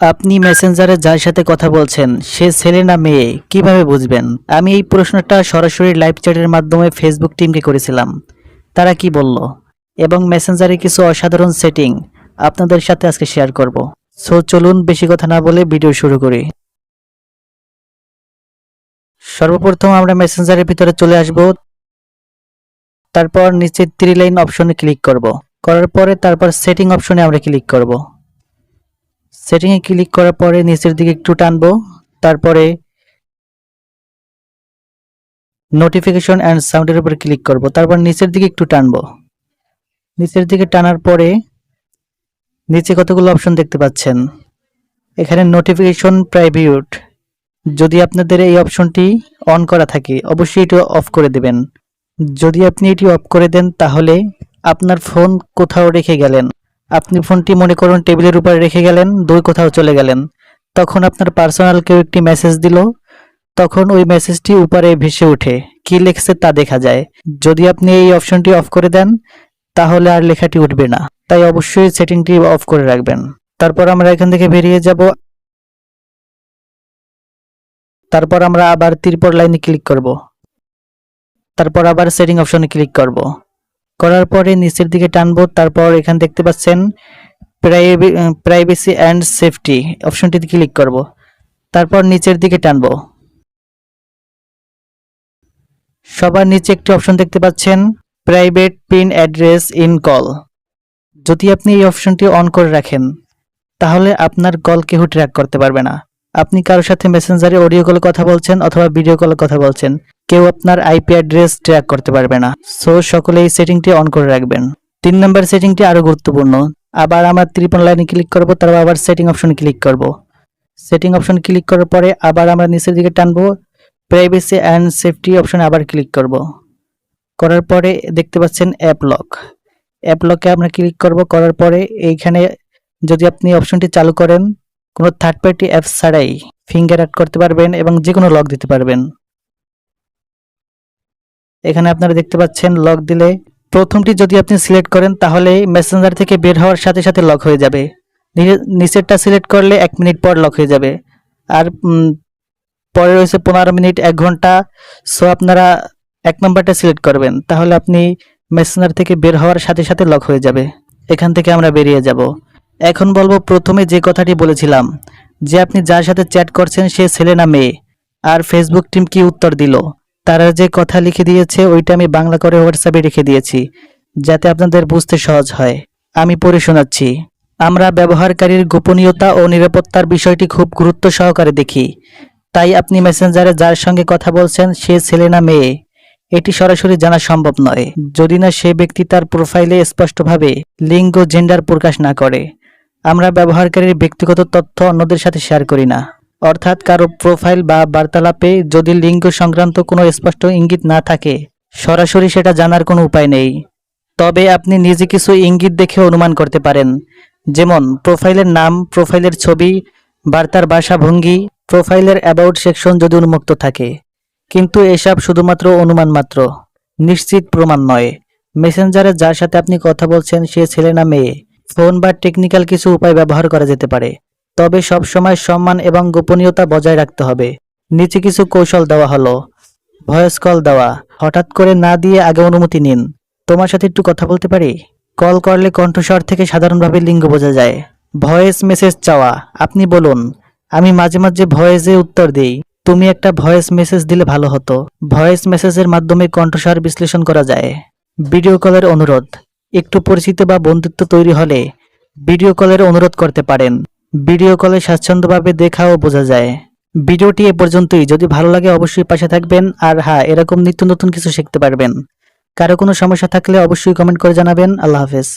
আপনি মেসেঞ্জারে যার সাথে কথা বলছেন, সে ছেলে না মেয়ে, কীভাবে বুঝবেন? আমি এই প্রশ্নটা সরাসরি লাইভ চ্যাটের মাধ্যমে ফেসবুক টিমকে করেছিলাম। তারা কি বলল? এবং মেসেঞ্জারে কিছু অসাধারণ সেটিং আপনাদের সাথে আজকে শেয়ার করব। সো চলুন বেশি কথা না বলে ভিডিও শুরু করি। সর্বপ্রথম আমরা মেসেঞ্জারের ভিতরে চলে আসব। তারপর নিচে থ্রি লাইন অপশনে ক্লিক করব। করার পরে তারপর সেটিং অপশনে আমরা ক্লিক করব। সেটিংয়ে ক্লিক করার পরে নিচের দিকে একটু টানবো, তারপরে নোটিফিকেশন অ্যান্ড সাউন্ডের উপর ক্লিক করব, তারপর নিচের দিকে একটু টানবো। নিচের দিকে টানার পরে নিচে কতগুলো অপশন দেখতে পাচ্ছেন? এখানে নোটিফিকেশন প্রাইভিউট যদি আপনাদের এই অপশনটি অন করা থাকে, অবশ্যই এটি অফ করে দেবেন। যদি আপনি এটি অফ করে দেন, তাহলে আপনার ফোন কোথাও রেখে গেলেন। আপনি ফোনটি মনে করুন টেবিলের উপরে রেখে গেলেন, দুই কোথাও চলে গেলেন। তখন আপনার পার্সোনাল কেউ একটি মেসেজ দিল। তখন ওই মেসেজটি উপরে ভেসে ওঠে। কি লেখছে তা দেখা যায়। যদি আপনি এই অপশনটি অফ করে দেন, তাহলে আর লেখাটি উঠবে না। তাই অবশ্যই সেটিংটি অফ করে রাখবেন। তারপর আমরা এখান থেকে বেরিয়ে যাব। তারপর আমরা আবার তিরপর লাইনে ক্লিক করব। তারপর আবার সেটিং অপশনে ক্লিক করব। করার পরে নিচের দিকে টানবো, তারপর এখানে দেখতে পাচ্ছেন প্রাইভেসি অ্যান্ড সেফটি অপশনটিতে ক্লিক করব। তারপর নিচের দিকে টানবো। সবার নিচে একটি অপশন দেখতে পাচ্ছেন private pin address in call যদি আপনি এই অপশনটি অন করে রাখেন, তাহলে আপনার কল কেউ ট্র্যাক করতে পারবে না। আপনি কারোর সাথে মেসেঞ্জারে অডিও কলে কথা বলছেন অথবা ভিডিও কলে কথা বলছেন, কেউ আপনার আইপি অ্যাড্রেস ট্র্যাক করতে পারবে না। সো সকলে এই সেটিংটি অন করে রাখবেন। তিন নম্বর সেটিংটি আরও গুরুত্বপূর্ণ। আবার আমরা ত্রিপন লাইনে ক্লিক করব, তারপর আবার সেটিং অপশন ক্লিক করব। সেটিং অপশন ক্লিক করার পরে আবার আমরা নিচের দিকে টানবো প্রাইভেসি অ্যান্ড সেফটি অপশনে আবার ক্লিক করব। করার পরে দেখতে পাচ্ছেন অ্যাপ লক অ্যাপ লকে আমরা ক্লিক করব, করার পরে এইখানে যদি আপনি অপশনটি চালু করেন কোনো থার্ড পার্টি অ্যাপস ছাড়াই ফিঙ্গার অ্যাড করতে পারবেন এবং যে কোনো লক দিতে পারবেন। এখানে আপনারা দেখতে পাচ্ছেন লক দিলে প্রথমটি যদি আপনি সিলেক্ট করেন তাহলে মেসেঞ্জার থেকে বের হওয়ার সাথে সাথে লক হয়ে যাবে। নিচেরটা সিলেক্ট করলে এক মিনিট পর লক হয়ে যাবে। আর পরে রয়েছে পনেরো মিনিট, এক ঘণ্টা। সো আপনারা এক নম্বরটা সিলেক্ট করবেন, তাহলে আপনি মেসেঞ্জার থেকে বের হওয়ার সাথে সাথে লক হয়ে যাবে। এখান থেকে আমরা বেরিয়ে যাব। এখন বলব প্রথমে যে কথাটি বলেছিলাম, যে আপনি যার সাথে চ্যাট করছেন সে ছেলে না মেয়ে। আর ফেসবুক টিম কি উত্তর দিল? তারা যে কথা লিখে দিয়েছে, ওইটা আমি বাংলা করে হোয়াটসঅ্যাপে রেখে দিয়েছি, যাতে আপনাদের বুঝতে সহজ হয়। আমি পড়ে শোনাচ্ছি। আমরা ব্যবহারকারীর গোপনীয়তা ও নিরাপত্তার বিষয়টি খুব গুরুত্ব সহকারে দেখি। তাই আপনি মেসেঞ্জারে যার সঙ্গে কথা বলছেন, সে ছেলে না মেয়ে। এটি সরাসরি জানা সম্ভব নয়। যদি না সে ব্যক্তি তার প্রোফাইলে স্পষ্টভাবে লিঙ্গ, জেন্ডার প্রকাশ না করে। আমরা ব্যবহারকারীর ব্যক্তিগত তথ্য অন্যদের সাথে শেয়ার করি না। অর্থাৎ কারও প্রোফাইল বা বার্তালাপে যদি লিঙ্গ সংক্রান্ত কোনো স্পষ্ট ইঙ্গিত না থাকে, সরাসরি সেটা জানার কোনো উপায় নেই। তবে আপনি নিজে কিছু ইঙ্গিত দেখে অনুমান করতে পারেন। যেমন প্রোফাইলের নাম প্রোফাইলের ছবি, বার্তার ভাষা ভঙ্গি প্রোফাইলের অ্যাবাউট সেকশন যদি উন্মুক্ত থাকে। কিন্তু এসব শুধুমাত্র অনুমান মাত্র, নিশ্চিত প্রমাণ নয়। মেসেঞ্জারে যার সাথে আপনি কথা বলছেন, সে ছেলে না মেয়ে। ফোন বা টেকনিক্যাল কিছু উপায় ব্যবহার করা যেতে পারে। তবে সব সময় সম্মান এবং গোপনীয়তা বজায় রাখতে হবে। নিচে কিছু কৌশল দেওয়া হলো। ভয়েস কল দেওয়া। হঠাৎ করে না দিয়ে আগে অনুমতি নিন। তোমার সাথে একটু কথা বলতে পারি? কল করলে কণ্ঠস্বর থেকে সাধারণভাবে লিঙ্গ বোঝা যায়। ভয়েস মেসেজ চাওয়া। আপনি বলুন, আমি মাঝে মাঝে ভয়েসে উত্তর দিই। তুমি একটা ভয়েস মেসেজ দিলে ভালো হতো। ভয়েস মেসেজের মাধ্যমে কণ্ঠস্বর বিশ্লেষণ করা যায়। ভিডিও কলের অনুরোধ। একটু পরিচিত বা বন্ধুত্ব তৈরি হলে ভিডিও কলের অনুরোধ করতে পারেন। ভিডিও কলে স্বাচ্ছন্দ্যভাবে দেখা ও বোঝা যায়। ভিডিওটি এ পর্যন্তই। যদি ভালো লাগে অবশ্যই পাশে থাকবেন। আর হ্যাঁ এরকম নিত্য নতুন কিছু শিখতে পারবেন। কারও কোনো সমস্যা থাকলে অবশ্যই কমেন্ট করে জানাবেন। আল্লাহ হাফেজ।